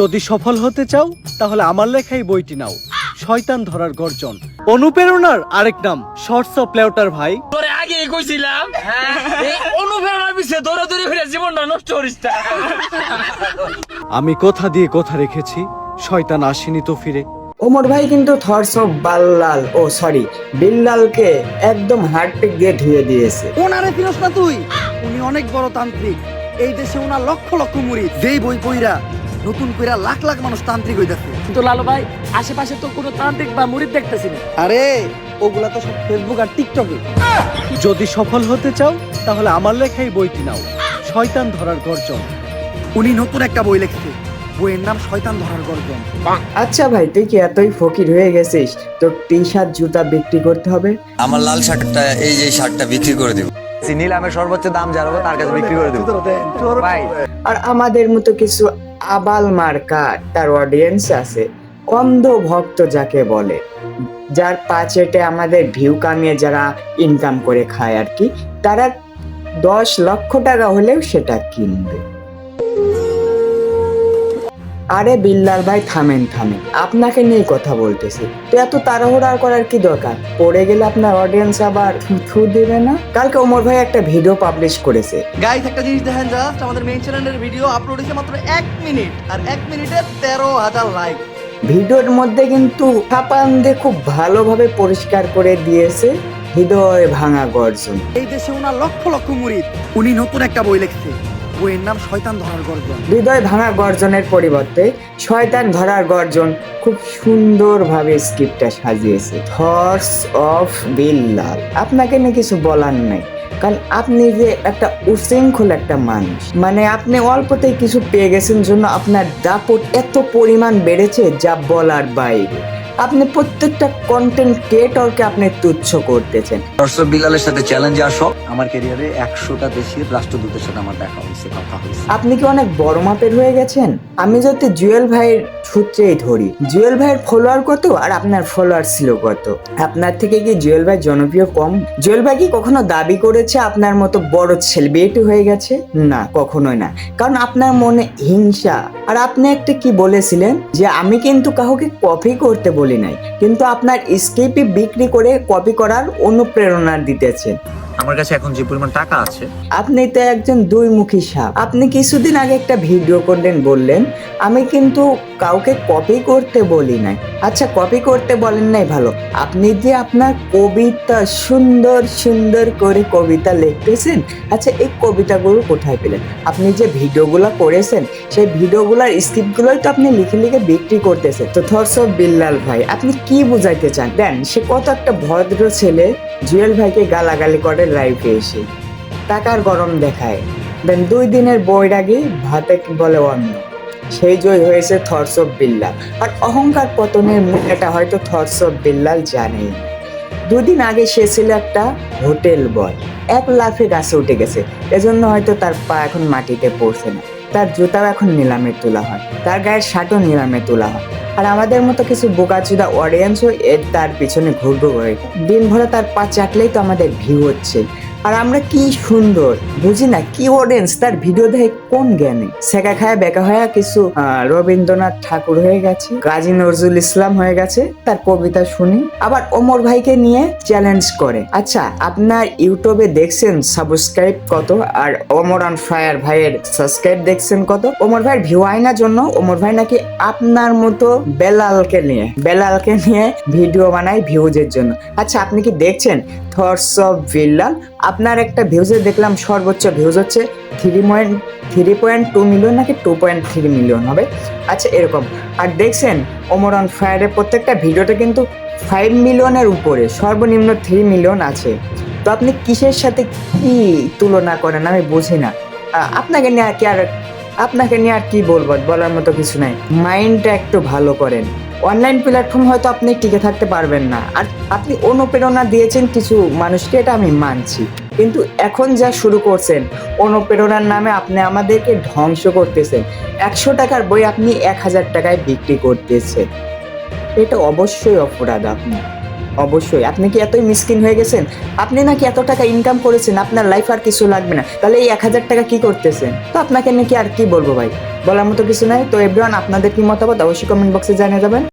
যদি সফল হতে চাও তাহলে আমার লেখাই বইটি নাও। শয়তান ধরার গর্জন। অনুপ্রেরণার আরেক নাম শর্টস অফ লেউটার ভাই। তোরে আগে কইছিলাম এই অনুপ্রেরণার পিছিয়ে দৌড়ে দৌড়ে ফিরে জীবনটা নষ্ট করিস আমি কথা দিয়ে কথা রেখেছি শয়তান আসেনি তো ফিরে। ওমর ভাই কিন্তু থর্স অফ বাল্লাল ও সরি বিল্লালকে একদম হার্টপিক দিয়ে ধুয়ে দিয়েছে। ওনারে ফিরস না তুই? উনি অনেক বড় তান্ত্রিক। এই দেশে ওনার লক্ষ লক্ষ মুড়ি। যেই বই পইরা নতুন কইরা লাখ লাখ মানুষ তান্ত্রিক হইতাছে। কিন্তু লালু ভাই আশেপাশে তো কোনো তান্ত্রিক বা মুরিদ দেখতেছি না। আরে ওগুলা তো সব ফেসবুক আর টিকটকে যদি সফল হতে চাও তাহলে আমার লেখাই বইটি নাও শয়তান ধরার গর্জন। উনি নতুন একটা বই লিখছে বইয়ের নাম শয়তান ধরার গর্জন। আচ্ছা ভাই তুই কি এতই ফকির হয়ে গেছিস? তোর টি শার্ট জুতা বিক্রি করতে হবে? আমার লাল শার্টটা এই যে শার্টটা বিক্রি করে দিব। সর্বোচ্চ দাম যার হবে তার কাছে বিক্রি করে দেবো। ভাই আর আমাদের মতো কিছু আবাল মার্কা তার অডিয়েন্স আছে অন্ধ ভক্ত যাকে বলে যার পাচেটে আমাদের ভিউ কামিয়ে যারা ইনকাম করে খায় আর কি তারা দশ লক্ষ টাকা হলেও সেটা কিনবে। আরে বিল্লাল ভাই থামেন থামেন। আপনাকে নিয়ে কথা বলতেছি। তো এত তাড়াহুড়া করার কি দরকার? পড়ে গেলে আপনার অডিয়েন্স আবার থু দেবে না? কালকে ওমর ভাই একটা ভিডিও পাবলিশ করেছে। গাইস একটা জিনিস দেখেন জাস্ট আমাদের মেইন চ্যানেলের ভিডিও আপলোড হয়েছে মাত্র এক মিনিট আর এক মিনিটে তেরো হাজার লাইক ভিডিওর মধ্যে কিন্তু ফাপান দিয়ে খুব ভালোভাবে পরিষ্কার করে দিয়েছে। হৃদয় ভাঙা গর্জন। এই দেশে ওনার লক্ষ লক্ষ মুড়ি উনি নতুন একটা বই লিখছে। বইয়ের নাম শয়তান ধরার গর্জন। হৃদয় ভাঙা গর্জনের পরিবর্তে শয়তান ধরার গর্জন খুব সুন্দরভাবে স্ক্রিপ্টটা সাজিয়েছে। Thoughts of Billal. আপনাকে নিয়ে কিছু বলার নাই, কারণ আপনি যে একটা উশৃঙ্খল একটা মানুষ মানে আপনি অল্পতেই কিছু পেয়ে গেছেন জন্য আপনার দাপট এত পরিমাণ বেড়েছে যা বলার বাইরে। আপনি প্রত্যেকটা কন্টেন্ট ক্রিয়েটরকে আপনি তুচ্ছ করতেছেন। দর্শক বিলালের সাথে চ্যালেঞ্জ আসো। আমার ক্যারিয়ারে একশোটা দেশের রাষ্ট্রদূতের সাথে আমার দেখা হয়েছে কথা হয়েছে। আপনি কি অনেক বড় মাপের হয়ে গেছেন? আমি যদি জুয়েল ভাইয়ের সূত্রেই ধরি। জুয়েল ভাইয়ের ফলোয়ার কত আর আপনার ফলোয়ার ছিল কত? আপনার থেকে কি জুয়েল ভাই জনপ্রিয় কম? জুয়েল ভাই কি কখনো দাবি করেছে আপনার মতো বড় সেলিব্রিটি হয়ে গেছে? না, কখনোই না। কারণ আপনার মনে হিংসা। আর আপনি একটা কি বলেছিলেন? যে আমি কিন্তু কাউকে কপি করতে বলি নাই, কিন্তু আপনার স্কেপই বিক্রি করে কপি করার অনুপ্রেরণা দিতেছেন আমার কাছে এখন যে পরিমাণ টাকা আছে। আপনি তো একজন দুইমুখী সাপ। আপনি কিছুদিন আগে একটা ভিডিও করলেন, বললেন, আমি কিন্তু কাউকে কপি করতে বলি নাই। আচ্ছা কপি করতে বলেন নাই, ভালো। আপনি যে আপনার কবিতা সুন্দর সুন্দর করে কবিতা লিখতেছেন আচ্ছা এই কবিতাগুলো কোথায় পেলেন? আপনি যে ভিডিওগুলো করেছেন, সেই ভিডিওগুলোর স্ক্রিপ্টগুলোই তো আপনি লিখে লিখে বিক্রি করতেছেন। তো থরস বিল্লাল ভাই, আপনি কি বুঝাইতে চান? দেন, সে কত একটা ভদ্র ছেলে, জুয়েল ভাইকে গালাগালি করে লাইফে এসে। টাকার গরম দেখায়। দেন দুই দিনের বৈরাগী ভাতে বলে অন্য সেই জয় হয়েছে থরস অফ বিল্লাল আর অহংকার পতনের এটা হয়তো থরস অফ বিল্লাল জানেই। দুদিন আগে সে ছিল একটা হোটেল বয়। এক লাফে গাছে উঠে গেছে। এজন্য হয়তো তার পা এখন মাটিতে পড়ছে না। তার জুতাও এখন নিলামে তোলা হয়। তার গায়ের শার্টও নিলামে তোলা হয়। আর আমাদের মতো কিছু বোকাচুদা অডিয়েন্সও এর তার পিছনে ঘুরঘু করে দিন ভরে তার পা চাটলেই তো আমাদের ভিউ হচ্ছে। আর আমরা কি সুন্দর, বুঝি না, কি অডিয়েন্স তার ভিডিও দেখে কোন জ্ঞানে? সেকা খায় বেকা হয়ে কিছু রবীন্দ্রনাথ ঠাকুর হয়ে গেছে কাজী নজরুল ইসলাম হয়ে গেছে, তার কবিতা শুনি, আবার ওমর ভাইকে নিয়ে চ্যালেঞ্জ করে। আচ্ছা আপনার ইউটিউবে দেখছেন সাবস্ক্রাইব কত? আর ওমর অন ফায়ার ভাইয়ের সাবস্ক্রাইব দেখছেন কত? ওমর ভাইয়ের ভিউ আয়নার জন্য, ওমর ভাই নাকি আপনার মতো বেলালকে নিয়ে বেলালকে নিয়ে ভিডিও বানায় ভিউজের জন্য। আচ্ছা আপনি কি দেখছেন? থটস অফ ভিল্লাল আপনার একটা ভিউজে দেখলাম সর্বোচ্চ ভিউজ হচ্ছে three point three point two million নাকি টু পয়েন্ট থ্রি মিলিয়ন হবে? আচ্ছা এরকম। আর দেখছেন ওমর অন ফায়ারের প্রত্যেকটা ভিডিওটা কিন্তু ফাইভ মিলিয়নের উপরে, সর্বনিম্ন থ্রি মিলিয়ন আছে। তো আপনি কিসের সাথে কি তুলনা করেন? আমি বুঝি না। আপনাকে নিয়ে আর কি আর, আপনাকে নিয়ে আর কি বলব? বলার মতো কিছু নাই। মাইন্ডটা একটু ভালো করেন। অনলাইন প্ল্যাটফর্ম হয়তো আপনি টিকে থাকতে পারবেন না। আর আপনি অনুপ্রেরণা দিয়েছেন কিছু মানুষকে, এটা আমি মানছি। কিন্তু এখন যা শুরু করছেন, অনুপ্রেরণার নামে আপনি আমাদেরকে ধ্বংস করতেছেন। একশো টাকার বই আপনি এক হাজার টাকায় বিক্রি করতেছেন। এটা অবশ্যই অপরাধ আপনি। অবশ্যই। আপনি কি এতই মিসকিন হয়ে গেছেন? আপনি নাকি এত টাকা ইনকাম করেছেন? আপনার লাইফ আর কিছু লাগবে না। তাহলে এই এক হাজার টাকা কি করতেছেন? তো আপনাকে নাকি আর কি বলব ভাই? বলার মতো কিছু নাই। তো এভরিওয়ান আপনাদের কি মতামত? অবশ্যই কমেন্ট বক্সে জানিয়ে যাবেন।